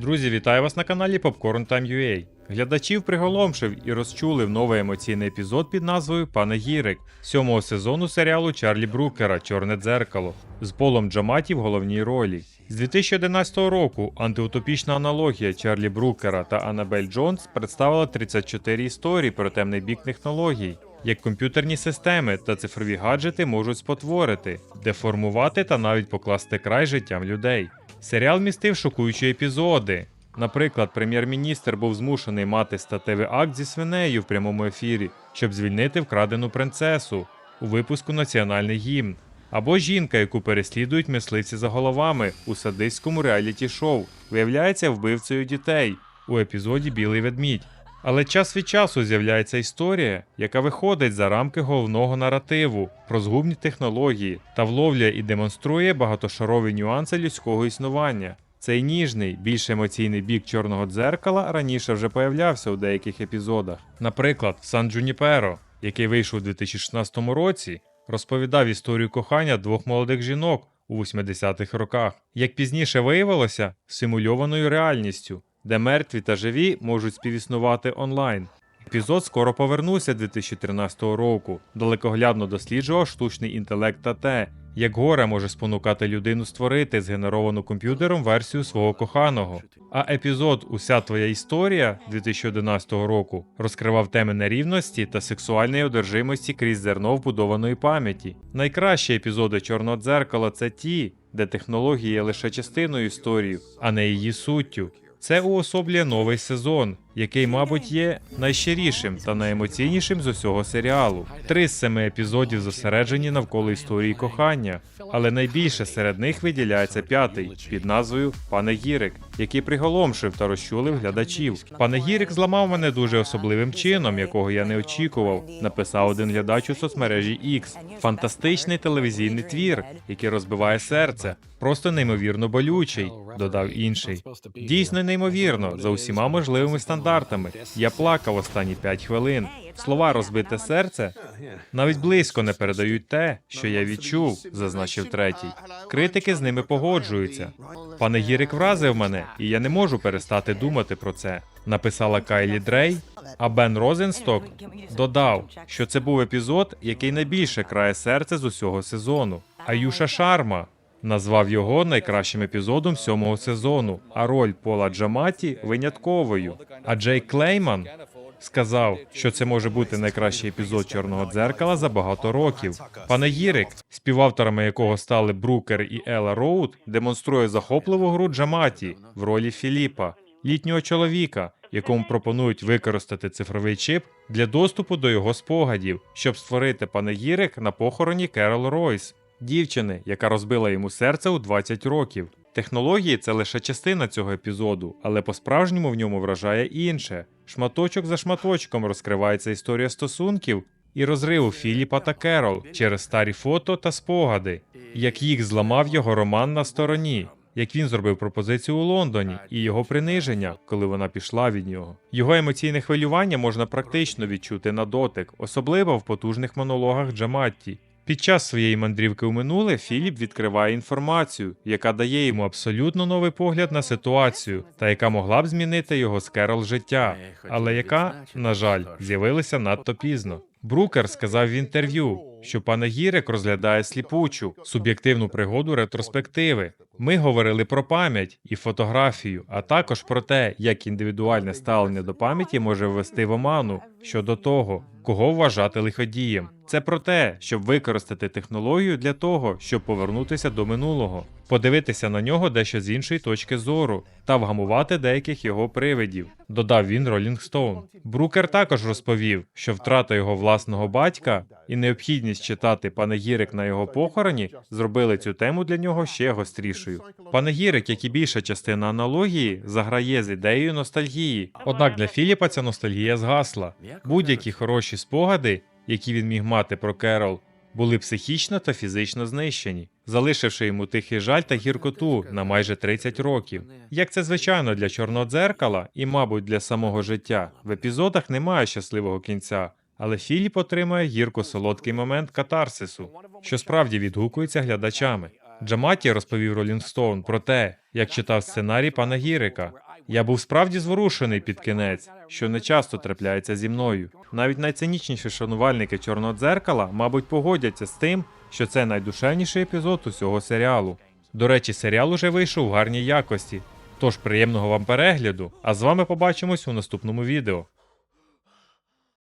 Друзі, вітаю вас на каналі Popcorn Time UA. Глядачів приголомшив і розчулив новий емоційний епізод під назвою Пане Гірик сьомого сезону серіалу Чарлі Брукера Чорне дзеркало з Полом Джаматі в головній ролі. З 2011 року антиутопічна аналогія Чарлі Брукера та Аннабель Джонс представила 34 історії про темний бік технологій, як комп'ютерні системи та цифрові гаджети можуть спотворити, деформувати та навіть покласти край життям людей. Серіал містив шокуючі епізоди. Наприклад, прем'єр-міністр був змушений мати статевий акт зі свинею в прямому ефірі, щоб звільнити вкрадену принцесу у випуску Національний гімн. Або жінка, яку переслідують мисливці за головами у садистському реаліті-шоу, виявляється вбивцею дітей у епізоді Білий ведмідь. Але час від часу з'являється історія, яка виходить за рамки головного наративу про згубні технології та вловлює і демонструє багатошарові нюанси людського існування. Цей ніжний, більш емоційний бік чорного дзеркала раніше вже появлявся у деяких епізодах. Наприклад, Сан Джуніперо, який вийшов у 2016 році, розповідав історію кохання двох молодих жінок у 80-х роках, як пізніше виявилося, симульованою реальністю, де мертві та живі можуть співіснувати онлайн. Епізод скоро повернувся 2013 року, далекоглядно досліджував штучний інтелект та те, як горе може спонукати людину створити згенеровану комп'ютером версію свого коханого. А епізод Уся твоя історія 2011 року розкривав теми нерівності та сексуальної одержимості крізь зерно вбудованої пам'яті. Найкращі епізоди чорного дзеркала це ті, де технологія є лише частиною історії, а не її суттю. Це уособлює новий сезон, який, мабуть, є найщирішим та найемоційнішим з усього серіалу. Три з семи епізодів зосереджені навколо історії кохання, але найбільше серед них виділяється п'ятий під назвою Пане Гірик, який приголомшив та розчулив глядачів. Пане Гірик зламав мене дуже особливим чином, якого я не очікував. Написав один глядач у соцмережі X. Фантастичний телевізійний твір, який розбиває серце. Просто неймовірно болючий, додав інший. Дійсно неймовірно, за усіма можливими стандартами. Я плакав останні 5 хвилин. Слова розбите серце навіть близько не передають те, що я відчув, зазначив третій. Критики з ними погоджуються. Пане Гірик вразив мене, і я не можу перестати думати про це. Написала Кайлі Дрей, а Бен Розенсток додав, що це був епізод, який найбільше крає серце з усього сезону. Аюша Шарма назвав його найкращим епізодом сьомого сезону, а роль Пола Джаматі винятковою. А Джей Клейман сказав, що це може бути найкращий епізод чорного дзеркала за багато років. Пане Гірик, співавторами якого стали Брукер і Ела Роуд, демонструє захопливу гру Джаматі в ролі Філіпа, літнього чоловіка, якому пропонують використати цифровий чип для доступу до його спогадів, щоб створити панегірик на похороні Керол Ройс, дівчини, яка розбила йому серце у 20 років. Технології це лише частина цього епізоду, але по-справжньому в ньому вражає інше. Шматочок за шматочком розкривається історія стосунків і розриву Філіпа та Керол через старі фото та спогади, як їх зламав його роман на стороні, як він зробив пропозицію у Лондоні і його приниження, коли вона пішла від нього. Його емоційне хвилювання можна практично відчути на дотик, особливо в потужних монологах Джаматті. Під час своєї мандрівки у минуле Філіп відкриває інформацію, яка дає йому абсолютно новий погляд на ситуацію, та яка могла б змінити його з Керол життя, але яка, на жаль, з'явилася надто пізно. Брукер сказав в інтерв'ю, що панегірик розглядає сліпучу, суб'єктивну пригоду ретроспективи. Ми говорили про пам'ять і фотографію, а також про те, як індивідуальне ставлення до пам'яті може ввести в оману щодо того, кого вважати лиходієм. Це про те, щоб використати технологію для того, щоб повернутися до минулого, подивитися на нього дещо з іншої точки зору та вгамувати деяких його привидів, додав він Ролінг Стоун. Брукер також розповів, що втрата його власного батька і необхідність читати панегірик на його похороні зробили цю тему для нього ще гострішою. Панегірик, як і більша частина аналогії, заграє з ідеєю ностальгії. Однак для Філіпа ця ностальгія згасла. Будь-які хороші спогади, які він міг мати про Керол, були психічно та фізично знищені, залишивши йому тихий жаль та гіркоту на майже 30 років. Як це звичайно для чорного дзеркала і, мабуть, для самого життя, в епізодах немає щасливого кінця. Але Філіп отримує гірко-солодкий момент катарсису, що справді відгукується глядачами. Джаматі розповів Stone про те, як читав сценарій пана Гірика. Я був справді зворушений під кінець, що не часто трапляється зі мною. Навіть найцинічніші шанувальники чорного дзеркала, мабуть, погодяться з тим, що це найдушевніший епізод усього серіалу. До речі, серіал уже вийшов в гарній якості. Тож приємного вам перегляду, а з вами побачимось у наступному відео.